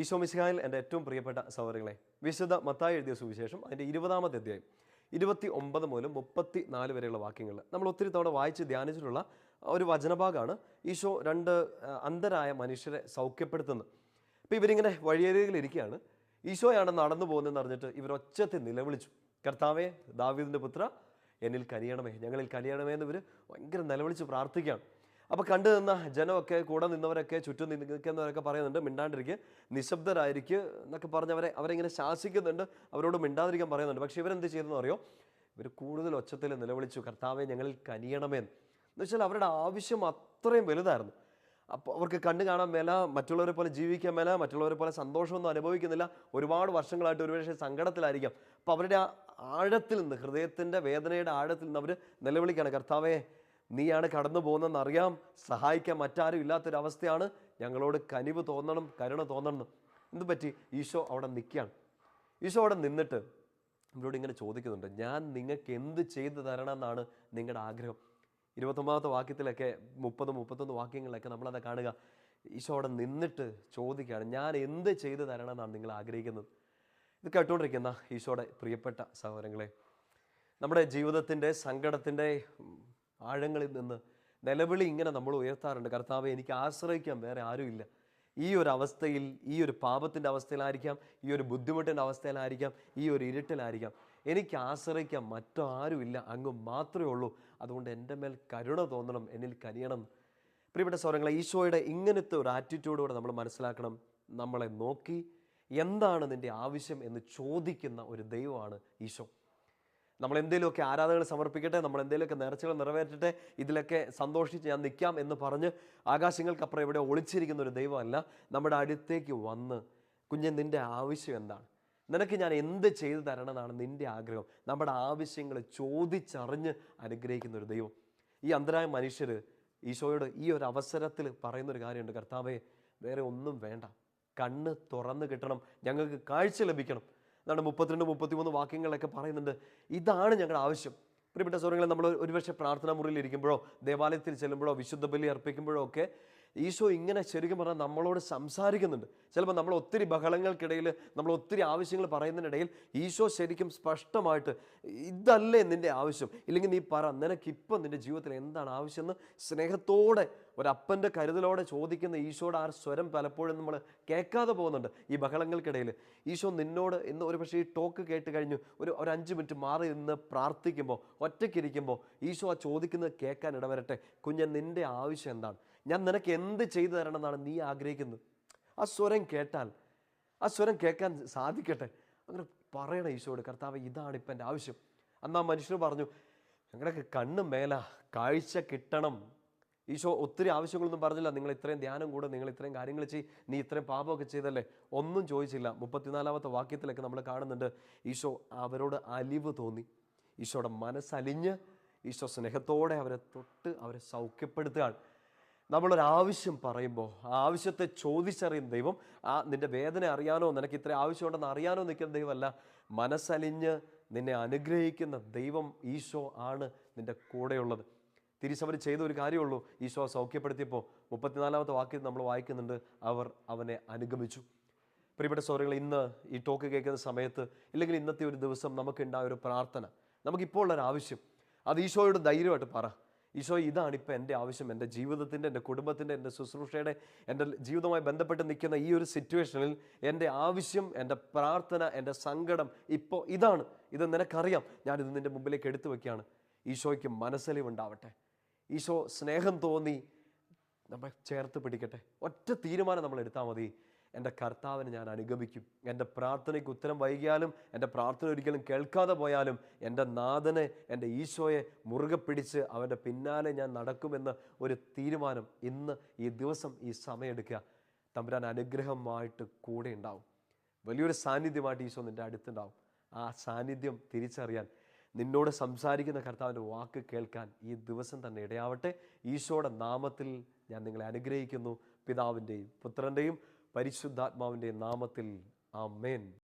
ഈശോ മിശിഹായിൽ എന്റെ ഏറ്റവും പ്രിയപ്പെട്ട സഹോദരങ്ങളെ വിശുദ്ധ മത്തായി എഴുതിയ സുവിശേഷം അതിന്റെ ഇരുപതാമത്തെ അധ്യായം ഇരുപത്തി ഒമ്പത് മുതൽ മുപ്പത്തി നാല് വരെയുള്ള വാക്യങ്ങൾ. നമ്മൾ ഒത്തിരി തവണ വായിച്ച് ധ്യാനിച്ചിട്ടുള്ള ഒരു വചനഭാഗമാണ് ഈശോ രണ്ട് അന്ധരായ മനുഷ്യരെ സൗഖ്യപ്പെടുത്തുന്നത്. അപ്പോൾ ഇവരിങ്ങനെ വഴിയരികിലിരിക്കുകയാണ് ഈശോയാണ് നടന്നു പോകുന്നതെന്ന് അറിഞ്ഞിട്ട് ഇവർ ഒച്ചത്തിൽ നിലവിളിച്ചു. കർത്താവേ ദാവീദിന്റെ പുത്ര എന്നിൽ കനിയണമേ. ഞങ്ങളിൽ കനിയണമേ എന്ന് ഇവർ ഭയങ്കര നിലവിളിച്ച് പ്രാർത്ഥിക്കുകയാണ്. അപ്പോൾ കണ്ടു നിന്ന ജനമൊക്കെ കൂടെ നിന്നവരൊക്കെ ചുറ്റും നിൽക്കുന്നവരൊക്കെ പറയുന്നുണ്ട് മിണ്ടാണ്ടിരിക്കുക നിശബ്ദരായിരിക്കുക എന്നൊക്കെ പറഞ്ഞ് അവരെ അവരെ ഇങ്ങനെ ശാസിക്കുന്നുണ്ട് അവരോട് മിണ്ടാതിരിക്കാൻ പറയുന്നുണ്ട്. പക്ഷേ ഇവരെന്ത് ചെയ്തെന്ന് അറിയോ? ഇവർ കൂടുതൽ ഒച്ചത്തിൽ നിലവിളിച്ചു കർത്താവെ ഞങ്ങളിൽ കനിയണമേ എന്ന് എന്ന് വെച്ചാൽ അവരുടെ ആവശ്യം അത്രയും വലുതായിരുന്നു. അപ്പോൾ അവർക്ക് കണ്ണു കാണാൻ മേല മറ്റുള്ളവരെ പോലെ ജീവിക്കാൻ മേല മറ്റുള്ളവരെ പോലെ സന്തോഷമൊന്നും അനുഭവിക്കുന്നില്ല. ഒരുപാട് വർഷങ്ങളായിട്ട് ഒരുപക്ഷെ സങ്കടത്തിലായിരിക്കാം. അപ്പോൾ അവരുടെ ആ ആഴത്തിൽ നിന്ന് ഹൃദയത്തിന്റെ വേദനയുടെ ആഴത്തിൽ നിന്ന് അവർ നിലവിളിക്കുകയാണ്. കർത്താവേ നീയാണ് കടന്നു പോകുന്നതെന്ന് അറിയാം സഹായിക്കാൻ മറ്റാരും ഇല്ലാത്തൊരവസ്ഥയാണ്. ഞങ്ങളോട് കനിവ് തോന്നണം കരുണ തോന്നണം. എന്ത് പറ്റി? ഈശോ അവിടെ നിൽക്കുകയാണ്. ഈശോ അവിടെ നിന്നിട്ട് ഇവരോട് ഇങ്ങനെ ചോദിക്കുന്നുണ്ട് ഞാൻ നിങ്ങൾക്ക് എന്ത് ചെയ്തു തരണം എന്നാണ് നിങ്ങളുടെ ആഗ്രഹം? ഇരുപത്തൊമ്പതാമത്തെ വാക്യത്തിലൊക്കെ മുപ്പത് മുപ്പത്തൊന്ന് വാക്യങ്ങളിലൊക്കെ നമ്മളത് കാണുക. ഈശോ അവിടെ നിന്നിട്ട് ചോദിക്കുകയാണ് ഞാൻ എന്ത് ചെയ്തു തരണം എന്നാണ് നിങ്ങൾ ആഗ്രഹിക്കുന്നത്? ഇത് കേട്ടുകൊണ്ടിരിക്കുന്ന ഈശോയുടെ പ്രിയപ്പെട്ട സഹോദരങ്ങളെ നമ്മുടെ ജീവിതത്തിന്റെ സങ്കടത്തിന്റെ ആഴങ്ങളിൽ നിന്ന് നിലവിളി ഇങ്ങനെ നമ്മൾ ഉയർത്താറുണ്ട്. കർത്താവ് എനിക്ക് ആശ്രയിക്കാൻ വേറെ ആരുമില്ല. ഈ ഒരു അവസ്ഥയിൽ ഈ ഒരു പാപത്തിന്റെ അവസ്ഥയിലായിരിക്കാം ഈ ഒരു ബുദ്ധിമുട്ടിന്റെ അവസ്ഥയിലായിരിക്കാം ഈ ഒരു ഇരുട്ടിലായിരിക്കാം. എനിക്ക് ആശ്രയിക്കാൻ മറ്റാരുമില്ല അങ്ങ് മാത്രമേ ഉള്ളൂ. അതുകൊണ്ട് എന്റെ മേൽ കരുണ തോന്നണം എന്നിൽ കനിയണം. പ്രിയപ്പെട്ട സ്വരങ്ങളെ ഈശോയുടെ ഇങ്ങനത്തെ ഒരു ആറ്റിറ്റ്യൂഡോടെ നമ്മൾ മനസ്സിലാക്കണം. നമ്മളെ നോക്കി എന്താണ് നിന്റെ ആവശ്യം എന്ന് ചോദിക്കുന്ന ഒരു ദൈവമാണ് ഈശോ. നമ്മൾ എന്തെങ്കിലുമൊക്കെ ആരാധനകൾ സമർപ്പിക്കട്ടെ നമ്മൾ എന്തെങ്കിലുമൊക്കെ നേർച്ചകൾ നിറവേറ്റട്ടെ ഇതിലൊക്കെ സന്തോഷിച്ച് ഞാൻ നിൽക്കാം എന്ന് പറഞ്ഞ് ആകാശങ്ങൾക്കപ്പുറം ഇവിടെ ഒളിച്ചിരിക്കുന്ന ഒരു ദൈവമല്ല നമ്മുടെ അടുത്തേക്ക് വന്ന് കുഞ്ഞെ നിന്റെ ആവശ്യം എന്താണ്? നിനക്ക് ഞാൻ എന്ത് ചെയ്തു തരണം എന്നാണ് നിന്റെ ആഗ്രഹം? നമ്മുടെ ആവശ്യങ്ങൾ ചോദിച്ചറിഞ്ഞ് അനുഗ്രഹിക്കുന്ന ഒരു ദൈവം. ഈ അന്തരായ മനുഷ്യർ ഈശോയോട് ഈ ഒരു അവസരത്തിൽ പറയുന്നൊരു കാര്യമുണ്ട്. കർത്താവെ വേറെ ഒന്നും വേണ്ട. കണ്ണ് തുറന്ന് കിട്ടണം. ഞങ്ങൾക്ക് കാഴ്ച ലഭിക്കണം. എന്നാണ് മുപ്പത്തിരണ്ട് മുപ്പത്തിമൂന്ന് വാക്യങ്ങളൊക്കെ പറയുന്നുണ്ട്. ഇതാണ് ഞങ്ങളുടെ ആവശ്യം. പ്രിയപ്പെട്ട സൗകര്യങ്ങൾ നമ്മൾ ഒരുപക്ഷെ പ്രാർത്ഥനാ മുറിയിൽ ഇരിക്കുമ്പോഴോ ദേവാലയത്തിൽ ചെല്ലുമ്പോഴോ വിശുദ്ധ ബലി അർപ്പിക്കുമ്പോഴോ ഒക്കെ ഈശോ ഇങ്ങനെ ശരിക്കും പറഞ്ഞാൽ നമ്മളോട് സംസാരിക്കുന്നുണ്ട്. ചിലപ്പോൾ നമ്മൾ ഒത്തിരി ബഹളങ്ങൾക്കിടയിൽ നമ്മൾ ഒത്തിരി ആവശ്യങ്ങൾ പറയുന്നതിനിടയിൽ ഈശോ ശരിക്കും സ്പഷ്ടമായിട്ട് ഇതല്ലേ നിന്റെ ആവശ്യം? ഇല്ലെങ്കിൽ നീ പറ നിനക്കിപ്പം നിന്റെ ജീവിതത്തിൽ എന്താണ് ആവശ്യമെന്ന്? സ്നേഹത്തോടെ ഒരപ്പന്റെ കരുതലോടെ ചോദിക്കുന്ന ഈശോയുടെ ആ സ്വരം പലപ്പോഴും നമ്മൾ കേൾക്കാതെ പോകുന്നുണ്ട് ഈ ബഹളങ്ങൾക്കിടയിൽ. ഈശോ നിന്നോട് ഇന്ന് ഒരു പക്ഷേ ഈ ടോക്ക് കേട്ട് കഴിഞ്ഞു ഒരു ഒരു അഞ്ച് മിനിറ്റ് മാറി നിന്ന് പ്രാർത്ഥിക്കുമ്പോൾ ഒറ്റയ്ക്കിരിക്കുമ്പോൾ ഈശോ ആ ചോദിക്കുന്നത് കേൾക്കാൻ ഇടവരട്ടെ? കുഞ്ഞൻ നിന്റെ ആവശ്യം എന്താണ്? ഞാൻ നിനക്ക് എന്ത് ചെയ്തു തരണമെന്നാണ് നീ ആഗ്രഹിക്കുന്നത്? ആ സ്വരം കേട്ടാൽ ആ സ്വരം കേൾക്കാൻ സാധിക്കട്ടെ. അങ്ങനെ പറയണം ഈശോട് കർത്താവ് ഇതാണ് ഇപ്പം എന്റെ ആവശ്യം. അന്നാ ആ മനുഷ്യർ പറഞ്ഞു ഞങ്ങളൊക്കെ കണ്ണ് മേല കാഴ്ച കിട്ടണം. ഈശോ ഒത്തിരി ആവശ്യങ്ങളൊന്നും പറഞ്ഞില്ല. നിങ്ങൾ ഇത്രയും ധ്യാനം കൂടെ നിങ്ങൾ ഇത്രയും കാര്യങ്ങൾ ചെയ് നീ ഇത്രയും പാപമൊക്കെ ചെയ്തല്ലേ? ഒന്നും ചോദിച്ചില്ല. മുപ്പത്തിനാലാമത്തെ വാക്യത്തിലൊക്കെ നമ്മൾ കാണുന്നുണ്ട് ഈശോ അവരോട് അലിവ് തോന്നി. ഈശോയുടെ മനസ്സലിഞ്ഞ് ഈശോ സ്നേഹത്തോടെ അവരെ തൊട്ട് അവരെ സൗഖ്യപ്പെടുത്തുകയാണ്. നമ്മളൊരു ആവശ്യം പറയുമ്പോൾ ആ ആവശ്യത്തെ ചോദിച്ചറിയുന്ന ദൈവം ആ നിന്റെ വേദന അറിയാനോ നിനക്ക് ഇത്ര ആവശ്യമുണ്ടെന്ന് അറിയാനോ നിൽക്കുന്ന ദൈവമല്ല. മനസ്സലിഞ്ഞ് നിന്നെ അനുഗ്രഹിക്കുന്ന ദൈവം ഈശോ ആണ് നിന്റെ കൂടെയുള്ളത്. തിരിച്ചവർ ചെയ്ത ഒരു കാര്യമുള്ളൂ. ഈശോ സൗഖ്യപ്പെടുത്തിയപ്പോൾ മുപ്പത്തിനാലാമത്തെ വാക്യം നമ്മൾ വായിക്കുന്നുണ്ട് അവർ അവനെ അനുഗമിച്ചു. പ്രിയപ്പെട്ട സൗകര്യങ്ങൾ ഇന്ന് ഈ ടോക്ക് കേൾക്കുന്ന സമയത്ത് ഇല്ലെങ്കിൽ ഇന്നത്തെ ഒരു ദിവസം നമുക്കുണ്ടായ ഒരു പ്രാർത്ഥന. നമുക്കിപ്പോൾ ഉള്ളൊരാവശ്യം. അത് ഈശോയുടെ ധൈര്യമായിട്ട് പറ. ഈശോ ഇതാണ് ഇപ്പം എന്റെ ആവശ്യം എന്റെ ജീവിതത്തിന്റെ എന്റെ കുടുംബത്തിന്റെ എന്റെ ശുശ്രൂഷയുടെ എന്റെ ജീവിതവുമായി ബന്ധപ്പെട്ട് നിൽക്കുന്ന ഈ ഒരു സിറ്റുവേഷനിൽ എന്റെ ആവശ്യം എന്റെ പ്രാർത്ഥന എന്റെ സങ്കടം ഇപ്പോൾ ഇതാണ്. ഇത് നിനക്കറിയാം. ഞാനിത് നിന്റെ മുമ്പിലേക്ക് എടുത്തു വയ്ക്കുകയാണ് ഈശോയ്ക്ക് മനസ്സലിവുണ്ടാവട്ടെ. ഈശോ സ്നേഹം തോന്നി നമ്മെ ചേർത്ത് പിടിക്കട്ടെ. ഒറ്റ തീരുമാനം നമ്മൾ എടുത്താൽ മതി. എന്റെ കർത്താവിനെ ഞാൻ അനുഗമിക്കും. എന്റെ പ്രാർത്ഥനയ്ക്ക് ഉത്തരം വൈകിയാലും എന്റെ പ്രാർത്ഥന ഒരിക്കലും കേൾക്കാതെ പോയാലും എന്റെ നാഥനെ എന്റെ ഈശോയെ മുറുകെ പിടിച്ച് അവന്റെ പിന്നാലെ ഞാൻ നടക്കുമെന്ന് ഒരു തീരുമാനം ഇന്ന് ഈ ദിവസം ഈ സമയം എടുക്കുക തമ്പുരാൻ അനുഗ്രഹമായിട്ട് കൂടെ ഉണ്ടാവും. വലിയൊരു സാന്നിധ്യമായിട്ട് ഈശോ നിന്റെ അടുത്തുണ്ടാവും. ആ സാന്നിധ്യം തിരിച്ചറിയാൻ നിന്നോട് സംസാരിക്കുന്ന കർത്താവിന്റെ വാക്ക് കേൾക്കാൻ ഈ ദിവസം തന്നെ ഇടയാവട്ടെ. ഈശോയുടെ നാമത്തിൽ ഞാൻ നിങ്ങളെ അനുഗ്രഹിക്കുന്നു. പിതാവിന്റെയും പുത്രന്റെയും പരിശുദ്ധാത്മാവിന്റെയും നാമത്തിൽ ആമേൻ.